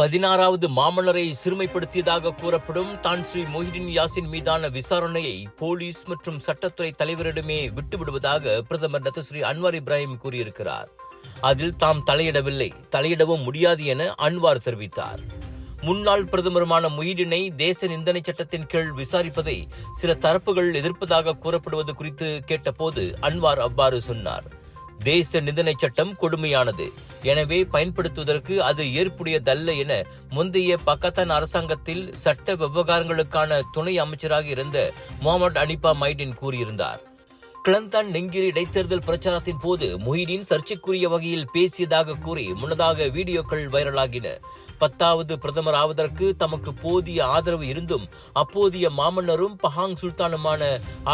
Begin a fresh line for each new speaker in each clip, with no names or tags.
பதினாறாவது மாமல்லரை சிறுமைப்படுத்தியதாக கூறப்படும் தான் ஸ்ரீ மொஹிடின் யாசின் மீதான விசாரணையை போலீஸ் மற்றும் சட்டத்துறை தலைவரிடமே விட்டுவிடுவதாக பிரதமர் டத்தஸ்ரீ அன்வார் இப்ராஹிம் கூறியிருக்கிறார். அதில் தாம் தலையிடவில்லை தலையிடவும் முடியாது என அன்வார் தெரிவித்தார். முன்னாள் பிரதமருமான மொய்டினை தேச நிந்தனை சட்டத்தின் கீழ் விசாரிப்பதை சில தரப்புகள் எதிர்ப்பதாக கூறப்படுவது குறித்து கேட்டபோது அன்வார் அவ்வாறு சொன்னார். தேச நிந்தனை சட்டம் கொடுமையானது. எனவே பயன்படுத்துவதற்கு அது ஏற்புடையதல்ல என முந்தைய பக்கத்தான் அரசாங்கத்தில் சட்ட விவகாரங்களுக்கான துணை அமைச்சராக இருந்த முகமது அனிபா மைடின் கூறியிருந்தார். கிளந்தான் நெங்கிரி இடைத்தேர்தல் பிரச்சாரத்தின் போது மொஹிதீன் சர்ச்சைக்குரிய வகையில் பேசியதாக கூறி முன்னதாக வீடியோக்கள் வைரலாகின. பத்தாவது பிரதமர் ஆவதற்கு தமக்கு போதிய ஆதரவு இருந்தும் அப்போதைய மாமன்னரும் பஹாங் சுல்தானுமான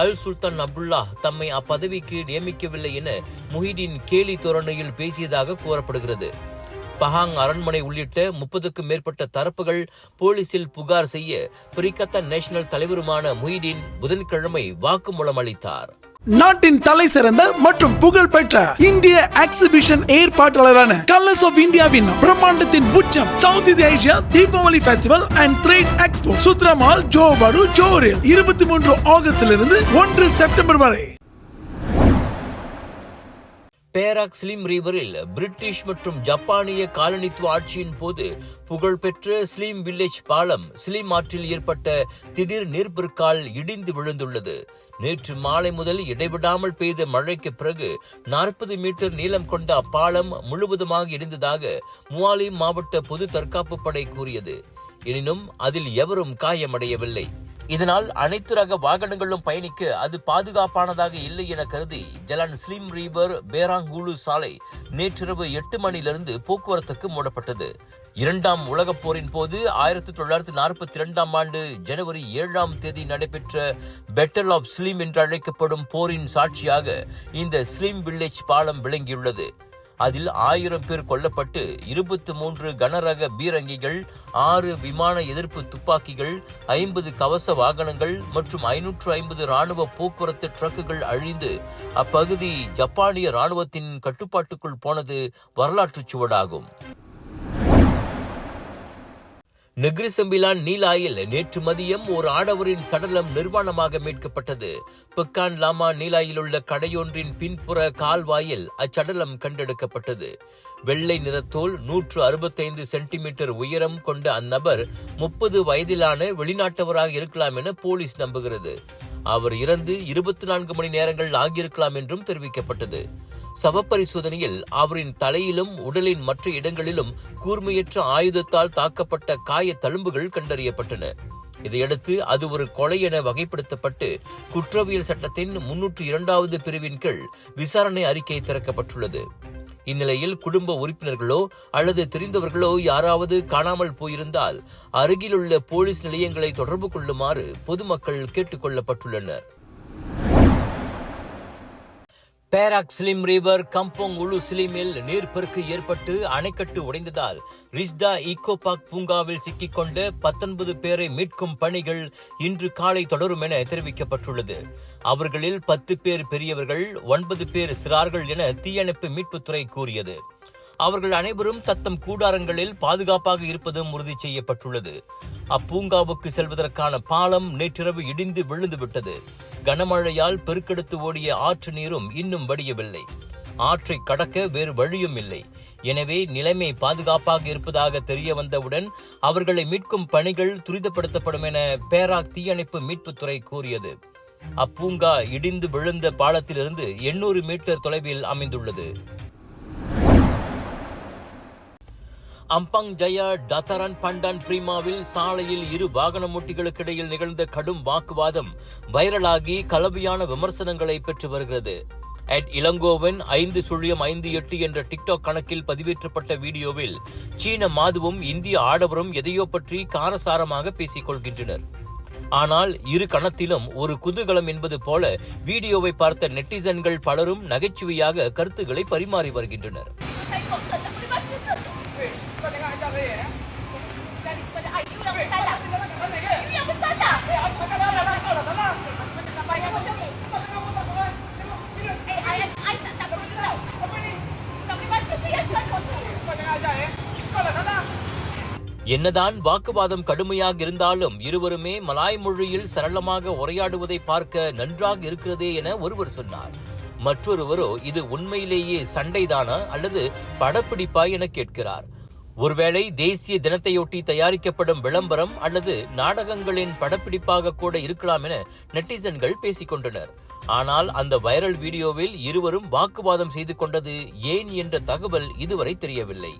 அல் சுல்தான் அப்துல்லா தம்மை அப்பதவிக்கு நியமிக்கவில்லை என முஹிதீன் கேலி தோரணையில் பேசியதாக கூறப்படுகிறது. பஹாங் அரண்மனை உள்ளிட்ட முப்பதுக்கும் மேற்பட்ட தரப்புகள் போலீசில் புகார் செய்ய பிரிகத்தா நேஷனல் தலைவருமான முஹிதீன் புதன்கிழமை வாக்குமூலம் அளித்தார்.
நாட்டின் தலை சிறந்த மற்றும் புகழ் பெற்ற இந்திய எக்ஸிபிஷன் ஏற்பாட்டாளரான கலர்ஸ் ஆஃப் இந்தியாவின் பிரம்மாண்டத்தின் உச்சம் சவுத் இந்திய Asia Deepavali festival and trade expo சுத்ரமால் ஜோபாடு ஜோரில் இருபத்தி மூன்று ஆகஸ்டிலிருந்து ஒன்று செப்டம்பர் வரை.
பேராக் ஸ்லிம் ரிவரில் பிரிட்டிஷ் மற்றும் ஜப்பானிய காலனித்துவ ஆட்சியின் போது புகழ்பெற்ற ஸ்லீம் வில்லேஜ் பாலம் ஸ்லீம் ஆற்றில் ஏற்பட்ட திடீர் நீர்ப்பெருக்கால் இடிந்து விழுந்துள்ளது. நேற்று மாலை முதல் இடைவிடாமல் பெய்த மழைக்கு பிறகு நாற்பது மீட்டர் நீளம் கொண்ட அப்பாலம் முழுவதுமாக இடிந்ததாக முவாலி மாவட்ட பொது தற்காப்பு படை கூறியது. எனினும் அதில் எவரும் காயமடையவில்லை. இதனால் அனைத்து ரக வாகனங்களும் பயணிக்க அது பாதுகாப்பானதாக இல்லை என கருதி ஜலான் ஸ்லிம் ரீவர் பேராங்குழு சாலை நேற்றிரவு எட்டு மணியிலிருந்து போக்குவரத்துக்கு மூடப்பட்டது. இரண்டாம் உலகப் போரின் போது ஆயிரத்தி தொள்ளாயிரத்தி நாற்பத்தி இரண்டாம் ஆண்டு ஜனவரி ஏழாம் தேதி நடைபெற்ற பெட்டல் ஆஃப் ஸ்லிம் என்று அழைக்கப்படும் போரின் சாட்சியாக இந்த ஸ்லிம் வில்லேஜ் பாலம் விளங்கியுள்ளது. அதில் ஆயிரம் பேர் கொல்லப்பட்டு இருபத்தி மூன்று கனரக பீரங்கிகள் ஆறு விமான எதிர்ப்பு துப்பாக்கிகள் ஐம்பது கவச வாகனங்கள் மற்றும் ஐநூற்று ஐம்பது ராணுவ போக்குவரத்து ட்ரக்குகள் அழிந்து அப்பகுதி ஜப்பானிய ராணுவத்தின் கட்டுப்பாட்டுக்குள் போனது வரலாற்றுச் சுவடாகும். நெக்ரிசம்பிலான் நீலாயில் நேற்று மதியம் ஒரு ஆடவரின் சடலம் நிர்வாணமாக மீட்கப்பட்டது. பிக்கான் லாமா நீலாயில் உள்ள கடையொன்றின் பின்புற கால்வாயில் அச்சடலம் கண்டெடுக்கப்பட்டது. வெள்ளை நிறத்தோல் நூற்று அறுபத்தைந்து சென்டிமீட்டர் உயரம் கொண்ட அந்நபர் முப்பது வயதிலான வெளிநாட்டவராக இருக்கலாம் என போலீஸ் நம்புகிறது. அவர் இறந்து இருபத்தி நான்கு மணி நேரங்கள் ஆகியிருக்கலாம் என்றும் தெரிவிக்கப்பட்டது. சவப்பரிசோதனையில் அவரின் தலையிலும் உடலின் மற்ற இடங்களிலும் கூர்மையற்ற ஆயுதத்தால் தாக்கப்பட்ட காய தழும்புகள் கண்டறியப்பட்டன. இதையடுத்து அது ஒரு கொலை என வகைப்படுத்தப்பட்டு குற்றவியல் சட்டத்தின் முன்னூற்று இரண்டாவது பிரிவின் கீழ் விசாரணை அறிக்கை திறக்கப்பட்டுள்ளது. இந்நிலையில் குடும்ப உறுப்பினர்களோ அல்லது தெரிந்தவர்களோ யாராவது காணாமல் போயிருந்தால் அருகிலுள்ள போலீஸ் நிலையங்களை தொடர்பு கொள்ளுமாறு பொதுமக்கள் கேட்டுக்கொள்ளப்பட்டுள்ளனர் Perak Slim River Kampung Ulu ஸ்லிமில் நீர்ப்பெருக்கு ஏற்பட்டு அணைக்கட்டு உடைந்ததால் ரிஷ்தா ஈகோ பார்க் பூங்காவில் சிக்கிக்கொண்டு பத்தொன்பது பேரை மீட்கும் பணிகள் இன்று காலை தொடரும் என தெரிவிக்கப்பட்டுள்ளது. அவர்களில் பத்து பேர் பெரியவர்கள் ஒன்பது பேர் சிறார்கள் என தீயணைப்பு மீட்புத்துறை கூறியது. அவர்கள் அனைவரும் தத்தம் கூடாரங்களில் பாதுகாப்பாக இருப்பதும் உறுதி செய்யப்பட்டுள்ளது. அப்பூங்காவுக்கு செல்வதற்கான பாலம் நேற்றிரவு இடிந்து விழுந்துவிட்டது. கனமழையால் பெருக்கெடுத்து ஓடிய ஆற்று நீரும் இன்னும் வடியவில்லை. ஆற்றை கடக்க வேறு வழியும் இல்லை. எனவே நிலைமை பாதுகாப்பாக இருப்பதாக தெரிய வந்தவுடன் அவர்களை மீட்கும் பணிகள் துரிதப்படுத்தப்படும் என பேராக் தீயணைப்பு மீட்புத்துறை கூறியது. அப்பூங்கா இடிந்து விழுந்த பாலத்திலிருந்து எண்ணூறு மீட்டர் தொலைவில் அமைந்துள்ளது. அம்பங் ஜயா டத்தரன் பண்டான் பிரீமாவில் சாலையில் இரு வாகன ஓட்டிகளுக்கு இடையில் நிகழ்ந்த கடும் வாக்குவாதம் வைரலாகி கலவையான விமர்சனங்களை பெற்று வருகிறது. அட் இளங்கோவன் ஐந்து சுழியம் ஐந்து எட்டு என்ற டிக்டாக் கணக்கில் பதிவேற்றப்பட்ட வீடியோவில் சீன மாதுவும் இந்திய ஆடவரும் எதையோ பற்றி காரசாரமாக பேசிக் கொள்கின்றனர் ஆனால் இரு கணத்திலும் ஒரு குதூகலம் என்பது போல வீடியோவை பார்த்த நெட்டிசன்கள் பலரும் நகைச்சுவையாக கருத்துக்களை பரிமாறி வருகின்றனர். என்னதான் வாக்குவாதம் கடுமையாக இருந்தாலும் இருவருமே மலாய் மொழியில் சரளமாக உரையாடுவதை பார்க்க நன்றாக இருக்கிறதே என ஒருவர் சொன்னார். மற்றொருவரோ இது உண்மையிலேயே சண்டைதானா அல்லது படப்பிடிப்பா என கேட்கிறார். ஒருவேளை தேசிய தினத்தையொட்டி தயாரிக்கப்படும் விளம்பரம் அல்லது நாடகங்களின் படப்பிடிப்பாக கூட இருக்கலாம் என நெட்டிசன்கள் பேசிக்கொண்டனர் ஆனால் அந்த வைரல் வீடியோவில் இருவரும் வாக்குவாதம் செய்து கொண்டது ஏன் என்ற தகவல் இதுவரை தெரியவில்லை.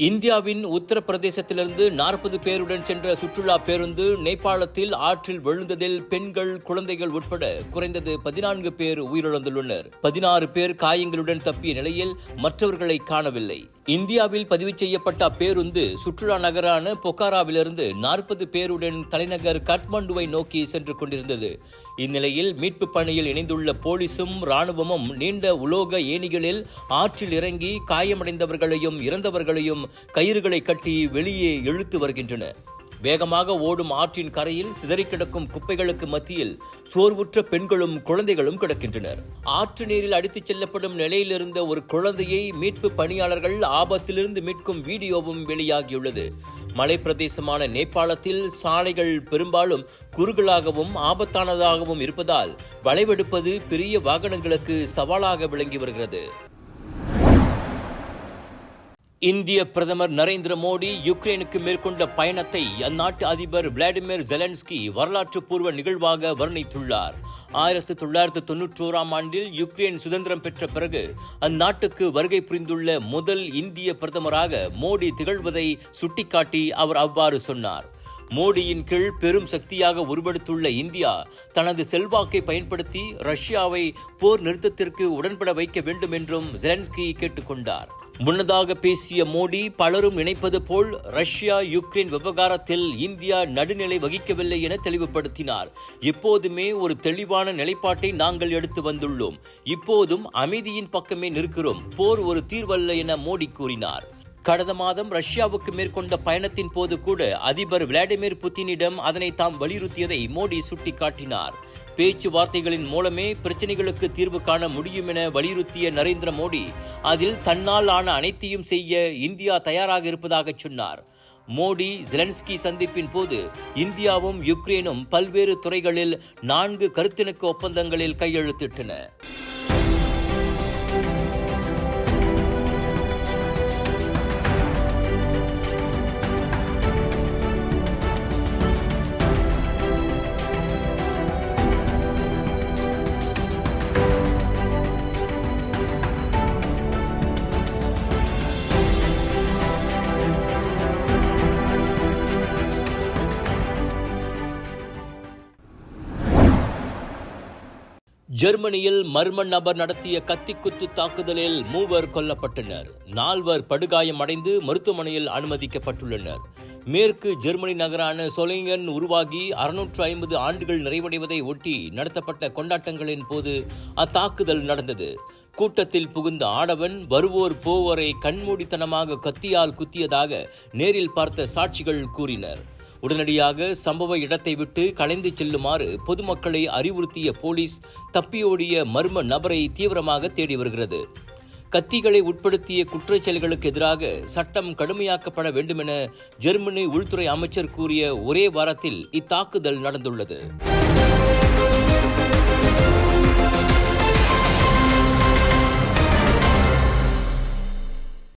இந்தியாவின் உத்தரப்பிரதேசத்திலிருந்து நாற்பது பேருடன் சென்ற சுற்றுலா பேருந்து நேபாளத்தில் ஆற்றில் விழுந்ததில் பெண்கள் குழந்தைகள் உட்பட குறைந்தது பதினான்கு பேர் உயிரிழந்துள்ளனர். பதினாறு பேர் காயங்களுடன் தப்பிய நிலையில் மற்றவர்களை காணவில்லை. இந்தியாவில் பதிவு செய்யப்பட்ட அப்பேருந்து சுற்றுலா நகரான பொக்காராவிலிருந்து நாற்பது பேருடன் தலைநகர் காட்மாண்டுவை நோக்கி சென்று கொண்டிருந்தது. இந்நிலையில் மீட்பு பணியில் இணைந்துள்ள போலீசும் ராணுவமும் நீண்ட உலோக ஏணிகளில் ஆற்றில் இறங்கி காயமடைந்தவர்களையும் இறந்தவர்களையும் கயிறுகளை கட்டி வெளியே இழுத்து வருகின்றனர் வேகமாக ஓடும் ஆற்றின் கரையில் சிதறிக் கிடக்கும் குப்பைகளுக்கு மத்தியில் சோர்வுற்ற பெண்களும் குழந்தைகளும் கிடக்கின்றனர். ஆற்று நீரில் அடித்துச் செல்லப்படும் நிலையிலிருந்த ஒரு குழந்தையை மீட்பு பணியாளர்கள் ஆபத்திலிருந்து மீட்கும் வீடியோவும் வெளியாகியுள்ளது. மலைப்பிரதேசமான நேபாளத்தில் சாலைகள் பெரும்பாலும் குறுகலாகவும் ஆபத்தானதாகவும் இருப்பதால் வளைவெடுப்பது பெரிய வாகனங்களுக்கு சவாலாக விளங்கி வருகிறது. இந்திய பிரதமர் நரேந்திர மோடி யுக்ரைனுக்கு மேற்கொண்ட பயணத்தை அந்நாட்டு அதிபர் விளாடிமிர் ஜெலன்ஸ்கி வரலாற்று பூர்வ நிகழ்வாக வர்ணித்துள்ளார். ஆயிரத்தி தொள்ளாயிரத்தி தொன்னூற்றோராம் ஆண்டில் யுக்ரைன் சுதந்திரம் பெற்ற பிறகு அந்நாட்டுக்கு வருகை புரிந்துள்ள முதல் இந்திய பிரதமராக மோடி திகழ்வதை சுட்டிக்காட்டி அவர் அவ்வாறு சொன்னார். மோடியின் கீழ் பெரும் சக்தியாக உருவெடுத்துள்ள இந்தியா தனது செல்வாக்கை பயன்படுத்தி ரஷ்யாவை போர் நிறுத்தத்திற்கு உடன்பட வைக்க வேண்டும் என்றும் ஜெலன்ஸ்கி கேட்டுக்கொண்டார். முன்னதாக பேசிய மோடி பலரும் நினைப்பது போல் ரஷ்யா யுக்ரைன் விவகாரத்தில் இந்தியா நடுநிலை வகிக்கவில்லை என தெளிவுபடுத்தினார். எப்போதுமே ஒரு தெளிவான நிலைப்பாட்டை நாங்கள் எடுத்து வந்துள்ளோம். இப்போதும் அமைதியின் பக்கமே நிற்கிறோம். போர் ஒரு தீர்வல்ல என மோடி கூறினார். கடந்த மாதம் ரஷ்யாவுக்கு மேற்கொண்ட பயணத்தின் போது கூட அதிபர் விளாடிமிர் புட்டினிடம் அதனை தாம் வலியுறுத்தியதை மோடி சுட்டிக்காட்டினார். பேச்சுவார்த்தைகளின் மூலமே பிரச்சனைகளுக்கு தீர்வு காண முடியும் என வலியுறுத்திய நரேந்திர மோடி அதில் தன்னால் ஆன அனைத்தையும் செய்ய இந்தியா தயாராக இருப்பதாக சொன்னார். மோடி ஜெலன்ஸ்கி சந்திப்பின் போது இந்தியாவும் யுக்ரைனும் பல்வேறு துறைகளில் நான்கு கருத்திணக்க ஒப்பந்தங்களில் கையெழுத்திட்டன. ஜெர்மனியில் மர்ம நபர் நடத்திய கத்திக்குத்து தாக்குதலில் மூவர் கொல்லப்பட்டனர் நால்வர் படுகாயம் அடைந்து மருத்துவமனையில் அனுமதிக்கப்பட்டுள்ளனர். மேற்கு ஜெர்மனி நகரான சொலிங்கன் உருவாகி அறுநூற்று ஐம்பது ஆண்டுகள் நிறைவடைவதை ஒட்டி நடத்தப்பட்ட கொண்டாட்டங்களின் போது அத்தாக்குதல் நடந்தது. கூட்டத்தில் புகுந்த ஆடவன் வருவோர் போவோரை கண்மூடித்தனமாக கத்தியால் குத்தியதாக நேரில் பார்த்த சாட்சிகள் கூறினர். உடனடியாக சம்பவ இடத்தை விட்டு கலைந்து செல்லுமாறு பொதுமக்களை அறிவுறுத்திய போலீஸ் தப்பியோடிய மர்ம நபரை தீவிரமாக தேடி வருகிறது. கத்திகளை உட்படுத்திய குற்றச் செயல்களுக்கு எதிராக சட்டம் கடுமையாக்கப்பட வேண்டுமென ஜெர்மனி உள்துறை அமைச்சர் கூறிய ஒரே வாரத்தில் இத்தாக்குதல் நடந்துள்ளது.